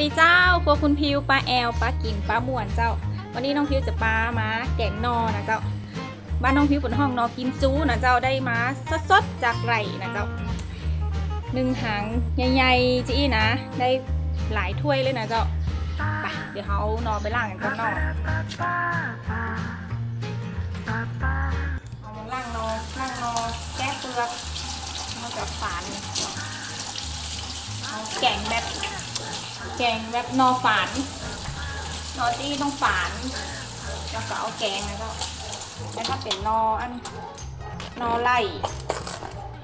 ดีเจ้าครัวคุณพิวปลาแอลปลากิมปลาม่วนเจ้า วันนี้น้องพิวจะปลามาแกงนอนะเจ้า บ้านน้องพิวบนห้องนอกินจู้นะเจ้าได้มาสดๆจากไร่นะเจ้าหนึ่งหางใหญ่ๆจี้นะ ได้หลายถ้วยเลยนะเจ้าไปเดี๋ยวเขาเอนอไปล่างกันก่อนนอเอามาล่างนอล่างนอแก้เปลือกนอกจากฝานเอาแกงแบบ แกงแบบนอฝานนอที่ต้องฝานแล้วก็เอาแกงแล้วก็แล้วถ้าเป็นนออันนอไล่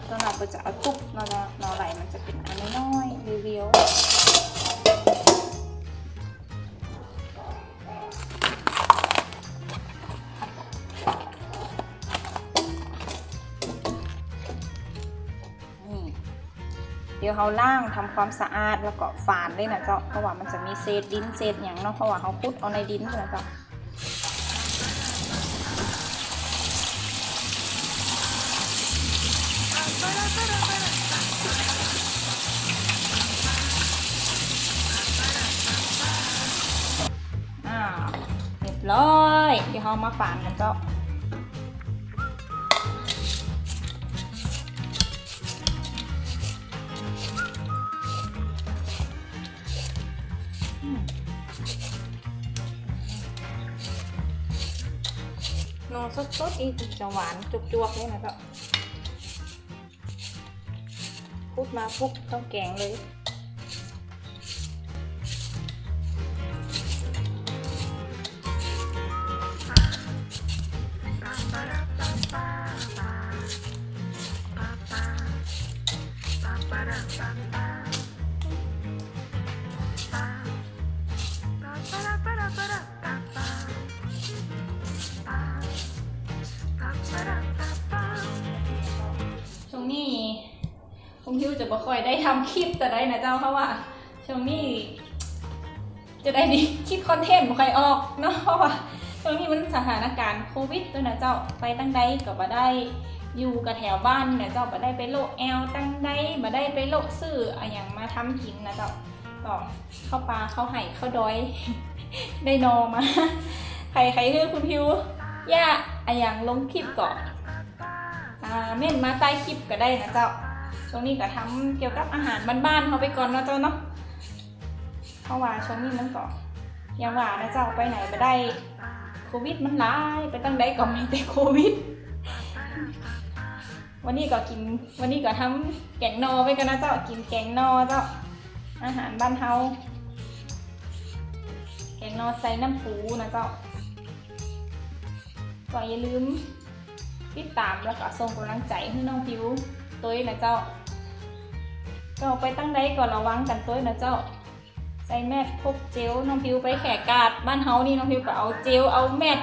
สำหรับเราจะเอาตุ๊บนอนอไล่มันจะเป็นอันน้อยๆเรีวิว ดี๋ยวเขาล่างทำความสะอาดแล้วก็ฝานเลยนะเจ้าเพราะว่ามันจะมีเศษดินเศษอย่างเนาะเพราะว่าเขาพุดเอาในดินนะเจ้าอ่าเรียบร้อยเดี๋ยวเรามาฝานกันเจ้า สดๆอีกจะหวานจุกๆเลยนะก็พูดมาปุ๊บต้องแกงเลย จะบ่ค่อยได้ทำคลิปแต่ได้นะเจ้าเพราะว่าช่วงนี้ จะได้ดีคิดคอนเทนต์บ่ค่อยออกเนาะเพราะว่าช่วงนี้มันสถานการณ์โควิดด้วยนะเจ้าไปตั้งใดก็บ่ได้อยู่กับแถวบ้านนะเจ้าบ่ได้ไปโลกแอลตั้งใดบ่ได้ไปโลกซื้ออะไรอย่างมาทำกินนะเจ้าก็เข้าปลาเข้าไห่เข้าดอย ได้นอมาใครใครคือคุณพิวย่าอะไรอย่างลงคลิปก่อนอ่าเม่นมาใต้คลิปก็ได้นะเจ้า ช่วงนี้ก็ทำเกี่ยวกับอาหารบ้านๆเขาไปก่อนเนาะเจ้าเนาะเพราะว่าช่วงนี้มันก็ยังว่านะเจ้าไปไหนไปได้โควิดมันร้ายไปตั้งใดก็มีแต่โควิด วันนี้ก็กินวันนี้ก็ทำแกงนอไปกันนะเจ้ากินแกงนอเจ้าอาหารบ้านเฮาแกงนอใส่น้ำปูนะเจ้าก็อย่าลืมติดตามแล้วก็ส่งกำลังใจให้น้องพิว ตัวนะเจ้าก็ไปตั้งใดก่อนระวังกันตัวนะเจ้า ใส่แมสพกเจลน้องพิวไปแขกกาดบ้านเฮานี่น้องพิวก็เอาเจลเอาแมส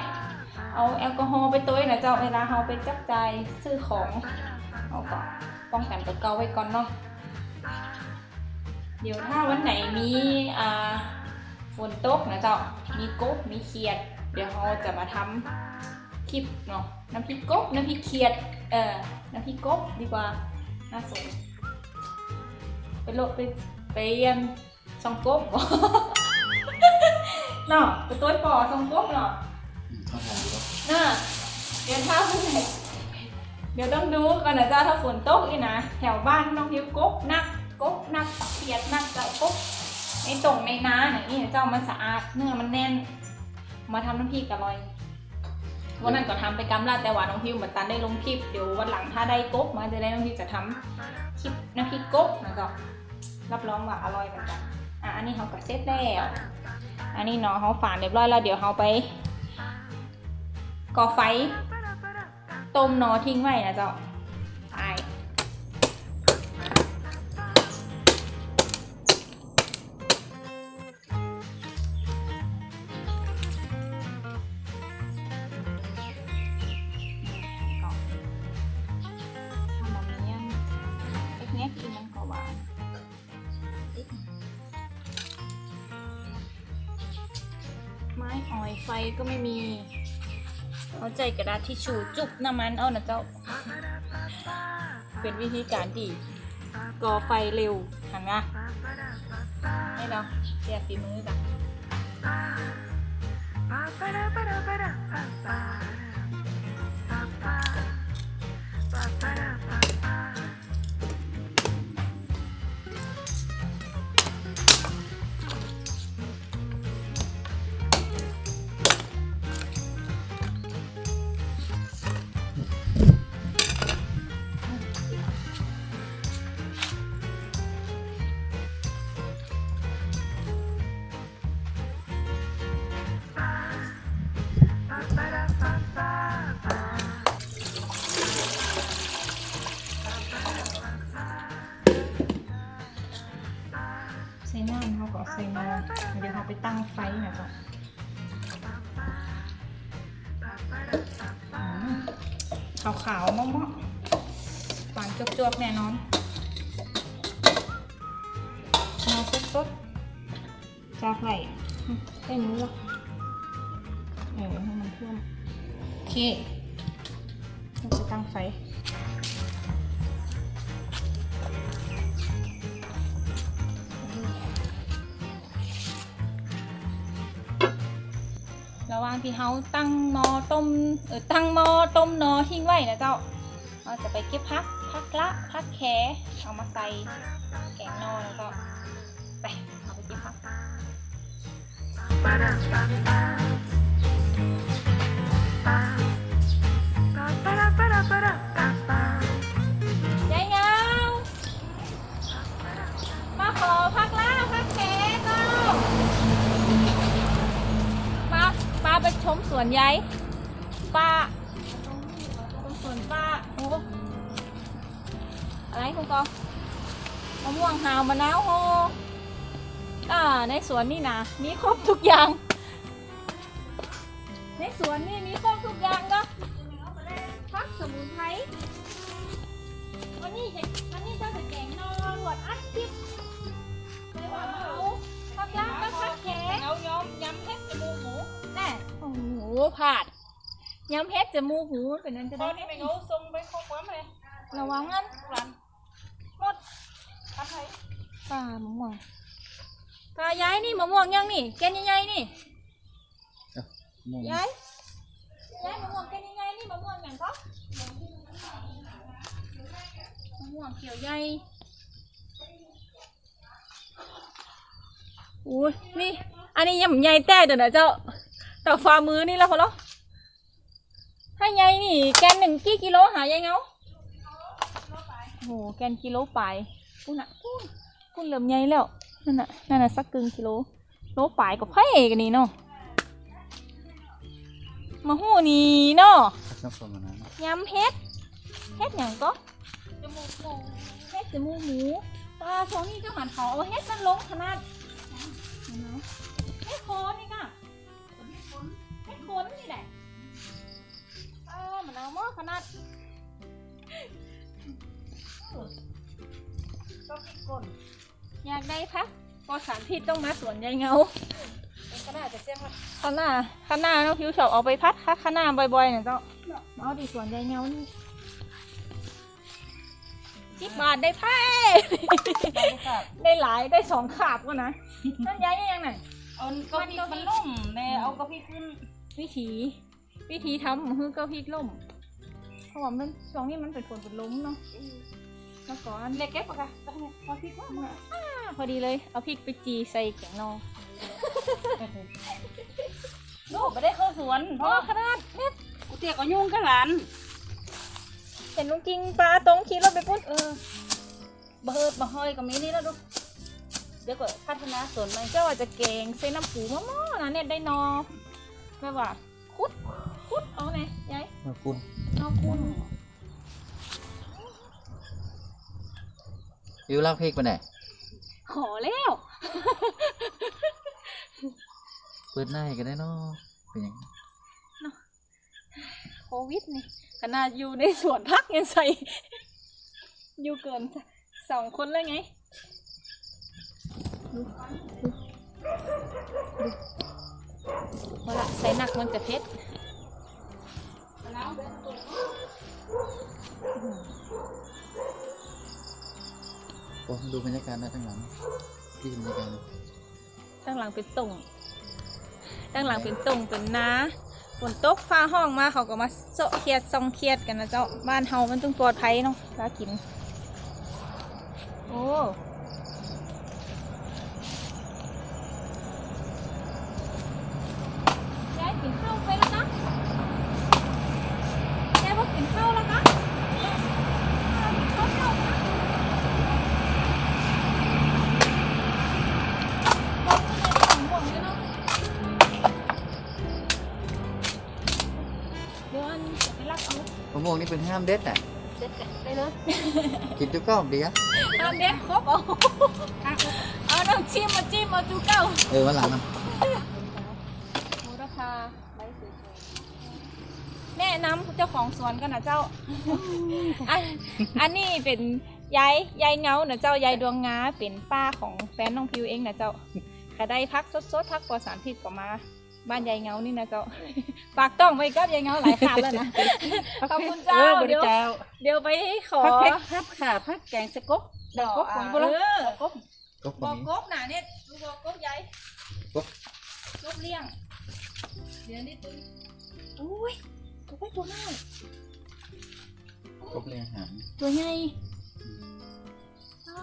เอาแอลกอฮอล์ไปตัวนะเจ้าเวลาเฮาไปจับจ่ายซื้อของเอาก็ป้องกันตัวเก่าไว้ก่อนเนาะเดี๋ยวถ้าวันไหนมีอ่าฝนตกนะเจ้ามีกบมีเขียด เดี๋ยวเราจะมาทำคลิปเนาะน้ำพริกกบน้ำพริกเขียด เออน้ำพริกกบดีกว่าน่าสนไปโลดไปไปเรียนซองกบบ่เนาะไปตัวปอซองกบเนาะอยู่ข้างหลังอยู่แล้วน่ะเดี๋ยวถ้าผู้ไหนเดี๋ยวต้องดูก่อนนะจ้าถ้าฝนตกนี่นะแถวบ้านน้องพิวกบนักกบนักเขียดนักเจ้ากบในตรงในนาเนี่ยนี่เจ้ามันสะอาดเนื้อมันแน่น มาทำน้ำพริกอร่อย วันนั้นก็ทำไปกำลาแต่ว่าน้องพิวเหมือนตันได้ลงคลิปเดี๋ยววันหลังถ้าได้กบมาจะได้น้องพิวจะทำคลิปน้ำพริกกบนะก็รับรองว่าอร่อยเหมือนกันอะอันนี้เขาก็เสร็จแล้วอันนี้เนาะเขาฝานเรียบร้อยแล้วเดี๋ยวเขาไปก่อไฟต้มนอทิ้งไว้นะเจ้า ไฟก็ไม่มี เอาใจกระดาษทิชชู่จุบน้ำมันเอานะเจ้า เป็นวิธีการดีก่อไฟเร็วหันนะเอให้เราแจกฝีมือกันใวานจวบๆแน่นอนนอสดๆจากไหลได้นื้อหรอเออให้มันท่วมโอเคเราจะตั้งไฟระหว่างที่เฮาตั้งหม้อต้มเออตั้งหม้อต้มนอทิ้งไว้นะเจ้าเราจะไปเก็บพัก พักละพักแขเอามาใส่แกงนอแล้วก็ไปเอาไปก็บพักยายเงามาขอพักละพักแขเจ้ามาป้าไปชมสวนยายป้าชมสวนป้าโอ้ อะไรคุณกองมะม่วงหาวมะนาวโฮอ่าในสวนนี่นะมีครบทุกอย่าง ในสวนนี่มีครบทุกอย่างก็พักสมุนไพรวันนี้จะวันนี้เจ้าจะแกงนอหลวดอัดคลิปเลยว่ามาเอาพักล้างก็พักแขนเอายอมยำเห็ดจมูกหมูแน่โอ้โหผาดยำเพชรจมูกหูมันเป็นนั้นจะตได้อนนี้ไม่เอาทรงไปข้อความเลยระวังงั้น รันหมดทำไมปลามะม่วงปลาย้ายนี่มะม่วงยังนี่แกนใหญ่ๆนี่ย้ายย้ายมะม่วงแกนใหญ่ๆนี่มะม่วงอย่างก็มะม่วงเขียวใหญ่อุ้ยนี่ อันนี้ยังใหญ่แต่เดี๋ยวนะเจ้าแต่ฝ่ามือนี่แล้วพอแล้วถ้าใหญ่นี่ แกนหนึ่งกี่กิโลหายายเงา โอ้โหแกนกิโลไปปุ้นอะปุ้นปุ้นเริ่มใหญ่แล้วนั่นน่ะนั่นน่ะสักกึ่งกิโลโลปลายกับไผ่กันนี่เนาะมาหูนี่เนาะน้ำส้มนนั้นยำเฮ็ดเฮ็ดอย่างก็จมูกหมูเฮ็ดจมูกหมูปลาช่วงนี้เจ้าหันเขาเอาเฮ็ดมันลงขนาดเห็นไหมเฮ็ดโคนนี่ก่ะเฮ็ดโคนนี่แหละเออมันเอาหม้อขนาด ก็พริกป่นอยากได้พักปลอดสารพิษต้องมาสวนยายเงาเป็นขนาดจะเสียมว่าข้างหน้าข้างหน้าน้องผิวชอบเอาไปพัดคักข้างหน้าบ่อยๆเนี่ยเจ้าเอาดีสวนยายเงานี่สิบบาทได้ไพ่ได้ค่ะได้หลายได้สองขาบก็นะนั่นย้ายยังไงเอาก็พริกมันล่มแม่เอากะพริกขึ้น วิธี วิธีทำคือเก้าพริกล่มเพราะว่ามันช่วงนี้มันเป็นฝนเป็นลมเนาะ แล้วก่อนเล็กแก๊บปะคะต้องเนี่ยเอาพริกว่ามาอ่าพอดีเลย เอาพริกไปจีใส่แกงนอลูกไม่ได้เข้าสวนเพพ่อราะขนาดเม็ดกูเตี้ยก็ยุ่งกับหลานเห็นลุงกิงปลาตรงขี่รถไปปุ้นเออบะเฮิดบะเฮยก็มีนี่แล้วดูเดี๋ยวก็พัฒนาสวนใหม่เจ้าว่าจะเก่งใส่น้ำปูมะม่อนะเนี่ยได้นอแบบว่าคุดคุดเอาไงยายมาคุณนอคุณ วิวลากเพกไปไหนขอแล้วเปิดหน้าให้กันได้เนาะเป็นหยังโควิดนี่ขนาดอยู่ในสวนพักยังใส่ อยู่เกินสองคนแล้วไงดูดูดูมาละใส่หนักมันจะเพชร โอ้ดูบรรยากาศได้ทั้งหลังที่บรรยากาศข้างหลังเป็นตุ่งข้างหลังเป็นตุ่งเป็นนะฝนตกฟ้าห้องมาเขาก็มาโซะเครียดซองเครียดกันนะเจ้าบ้านเฮามันต้องปลอดภัยเนาะล้วกิน โอ้ ดี๋ยวอันไปรักเอามะม่วงนี่เป็นห้ามเด็ดอะเด็ดกันได้เลยกินจุกก้อมดีอะเอาเด็ดครบเอาเอาน้ำจิ้มมาจิ้มเอาจูเก้าเออวันหลังนะมูราคาใบสวยแนะนำเจ้าของสวนกันนะเจ้าอันอันนี้เป็นยายยายเงานะเจ้ายายดวงงาเป็นป้าของแฟนน้องพิวเองนะเจ้าใครได้พักสดๆพักปลอดสารพิษก็มา บ้านยายเงานี่นะเจ้าฝากต้องไว้กับยายเงาหลายครั้งแล้วนะขอบคุณเจ้าออบเดี๋ริยวเจ้าเดี๋ยวไปขอพักเพชรพักขาพักแกงสะกบดอกกบอะของพวกเราเออดอกกบก็คบนอกนี้กบหนาเนี่ยดูบอกกบใหญ่กบกบเลี้ยงเดี๋ยวนี้ตัวอุ้ยตัวไปตัวน้อยก็เรียงอาหารตัวใหญ่อ้า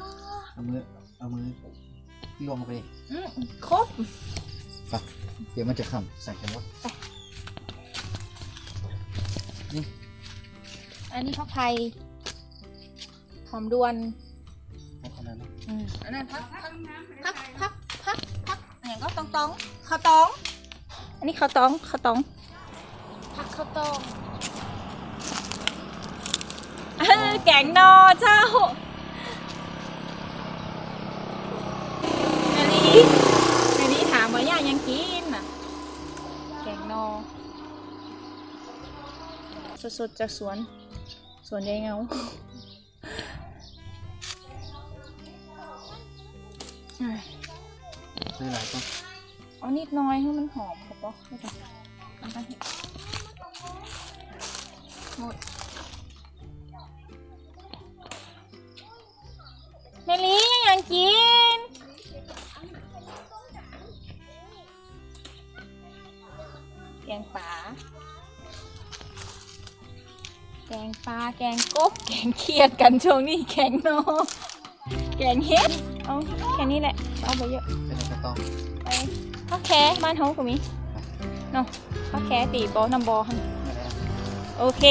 เอามือเอามือลวงลงไปอืมครบไป เดี๋ยวมันจะขำใส่กันวะอันนี้พักไทยหอมดวนเอาคนนั้นนะอืมอันนั้นพักพักพักพักพักพักอย่างก็ตองตองข้าวตอง อันนี้ข้าวตองข้าวตองพักข้าวตองเออแกงนอเจ้าอันนี้อันนี้ถามว่าย่ายังกินน่ะแกงนอ สดๆ จากสวน สวนยายเงาอะซื้ออะไรก็เอานิดหน้อยให้มันหอมครับปะไม่ต้องเอาไปให้หมดเมลี่ยังอยากกิน งป่า แกงปลา แกงกบ แกงเขียดกันช่วงนี้แกงนอแกงเฮ็ด เอาแค่นี้แหละ เอาไปเยอะเป็นกระต้องไปข้าวแค่บ้านเฮาก็มีเนาะข้าวแค่ตีบอนำบอหั่นไม่ได้โอเค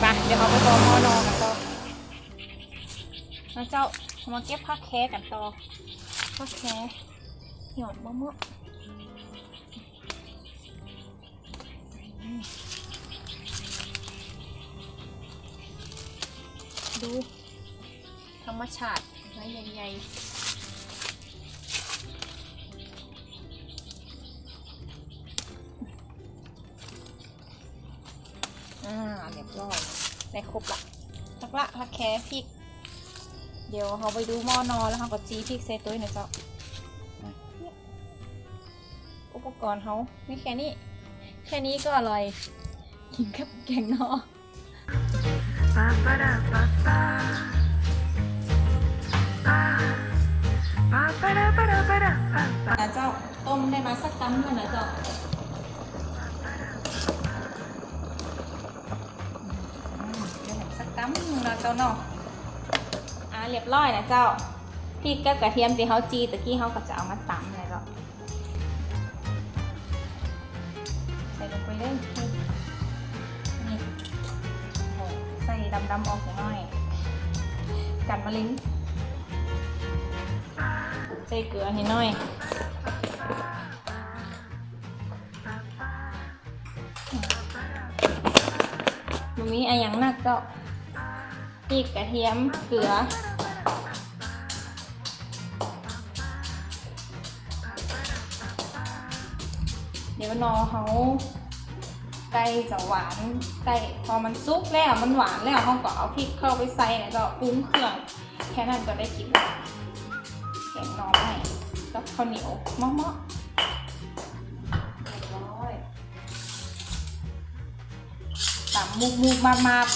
ไปเดี๋ยวเราไปต่อมอนอกันต่อแล้วเจ้ามาเก็บข้าวแค่กันต่อข้าวแค่หยอดมะม่วง ดูธรรมชาติไม้ใหญ่ๆอ่าเรียบร้อยได้ครบละสักละละแค่พริก เดี๋ยวเขาไปดูหม้อนอแล้วเขาก็จีพริกใส่ตัวหน่อยเจ้าอุปกรณ์เขาไม่แค่นี้ แค่นี้ก็อร่อย กินกับแกงนอ นะเจ้าต้มได้มาสักกั๊มเลยนะเจ้าสักตั้มหนึ่งนะเจ้าเนาะอ่าเรียบร้อยนะเจ้าพริกกับกระเทียมที่เขาจีตะกี้เขาก็จะเอามาตำเลยเจ้าใส่ลงไปเลย ดำๆออกหน่อยกันมะลิงใส่เกลือให้หน่อยมันมีอะไรอย่างหนักเจ้าพริกกระเทียมเกลือเดี๋ยวนอเขา ใกล้จะหวานใกล้พอมันซุกแล้วมันหวานแล้วเขาก็เอาพริกเข้าไปใส่แล้วก็ปรุงเครื่อง แค่นั้นก็ได้กินแล้วแกงหนอใหม่กับข้าวเหนียวมะม่วงเรียบร้อยตำมุกมุกมามาบ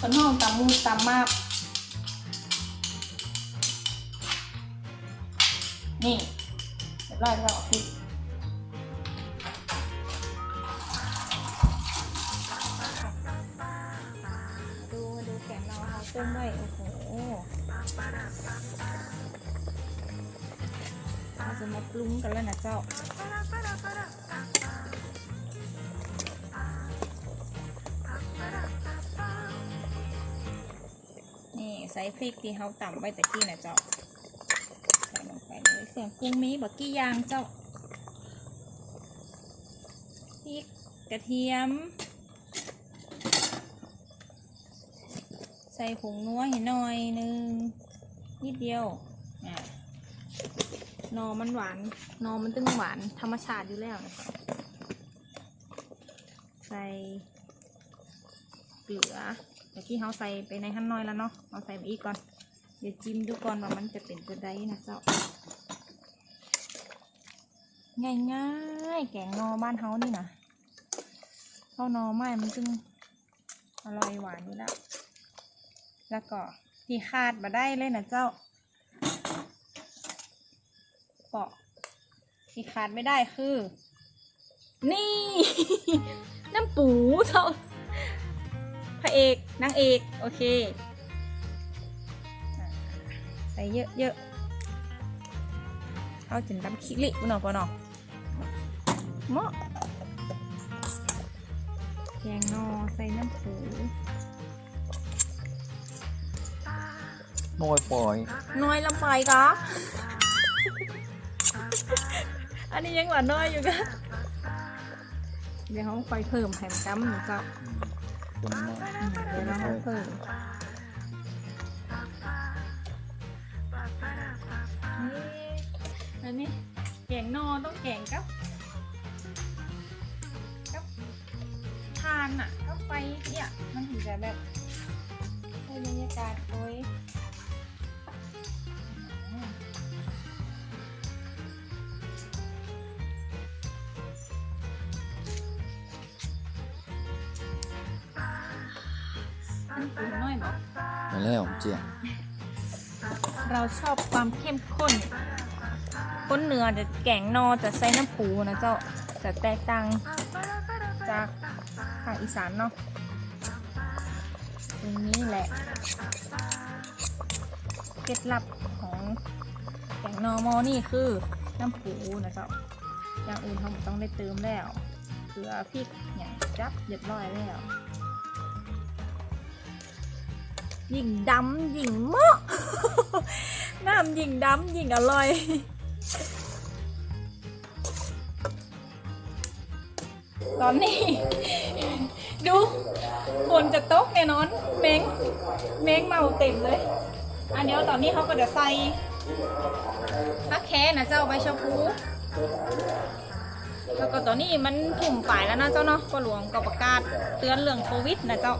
คนห้องตำมุกตำมาบนี่เรียบร้อยแล้วพริก โอ้โหเราจะมาปรุงกันแล้วนะเจ้านี่ใส่พริกที่เขาตำไว้ตะกี้นะเจ้าใส่ลงไปเลยเสียงปรุงมีบักกี้ยางเจ้าพริกกระเทียม ใส่ผงนัวให้หน่อยหนึงนิดเดียวอะนอมันหวาน นอมันตึงหวาน ธรรมชาติอยู่แล้วนะคะใส่เกลือเมื่อกี้เขาใส่ไปในหั่นน้อยแล้วเนาะเอาใส่ไปอีกก่อน เดี๋ยวจิ้มดูก่อนว่ามันจะเป็นจะได้นะเจ้า ง่ายง่ายแกงนอบ้านเฮานี่นะข้าวนอไม้มันจึงอร่อยหวานอยู่แล้ว แล้วก็ที่ขาดมาได้เลยนะเจ้าเปาะที่ขาดไม่ได้คือ นี่ น้ำปูเจ้าพระเอกนางเอกโอเค ใส่เยอะเยอะๆเอาจนดำขี้ลิปุ่นเนาะปะเนาะเหมาะแกงนอใส่น้ำปู น้อยปล่อยน้อยลำไปกะอันนี้ยังหวานน้อยอยู่กะเดี๋ยวเขาไปเพิ่มแฮมกัมนะเจ้าคนน้อยอืมเดี๋ยวเราเพิ่มนี่อันนี้แกงนอต้องแกงกับกับทานอะก็ไฟเนี่ยมันถึงจะแบบให้บรรยากาศโอ้ย แล้วเจียเราชอบความเข้มข้นคนเหนือจะแกงนอจะใส่น้ำปูนะเจ้าจะแตกต่างจากภาคอีสานเนาะตรงนี้แหละเคล็ดลับของแกงนอมอนี่คือน้ำปูนะเจ้าอย่างอื่นเขาต้องได้เติมแล้วเกลือพริกอย่างจับเรียบร้อยแล้ว ยิ่งดำยิ่งเมาะน้ำยิ่งดำยิ่งอร่อย ตอนนี้ ดูฝนจะตกแน่นอนเม้งเม้งเมาเต็มเลย อันเดียวตอนนี้เขาก็จะใส่ฮักแค่นะเจ้าใบชะพูแล้วก็ตอนนี้มันถุ่มป่ายแล้วนะเจ้าเนาะก็หลวงก็ประกาศเตือนเรื่องโควิดนะเจ้า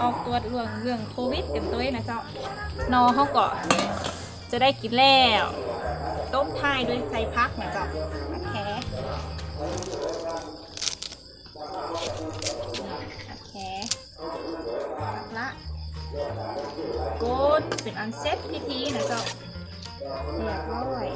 ออกตัวเรื่องเรื่องโควิดเต็มตัวเลยนะเจ้านอเขาก็จะได้กินแล้ว ต้มท้ายด้วยไส้พักนะเจ้าผักแคผักแคผักละโกดเป็นอันเซ็ตพิธีนะเจ้าเรียบร้อย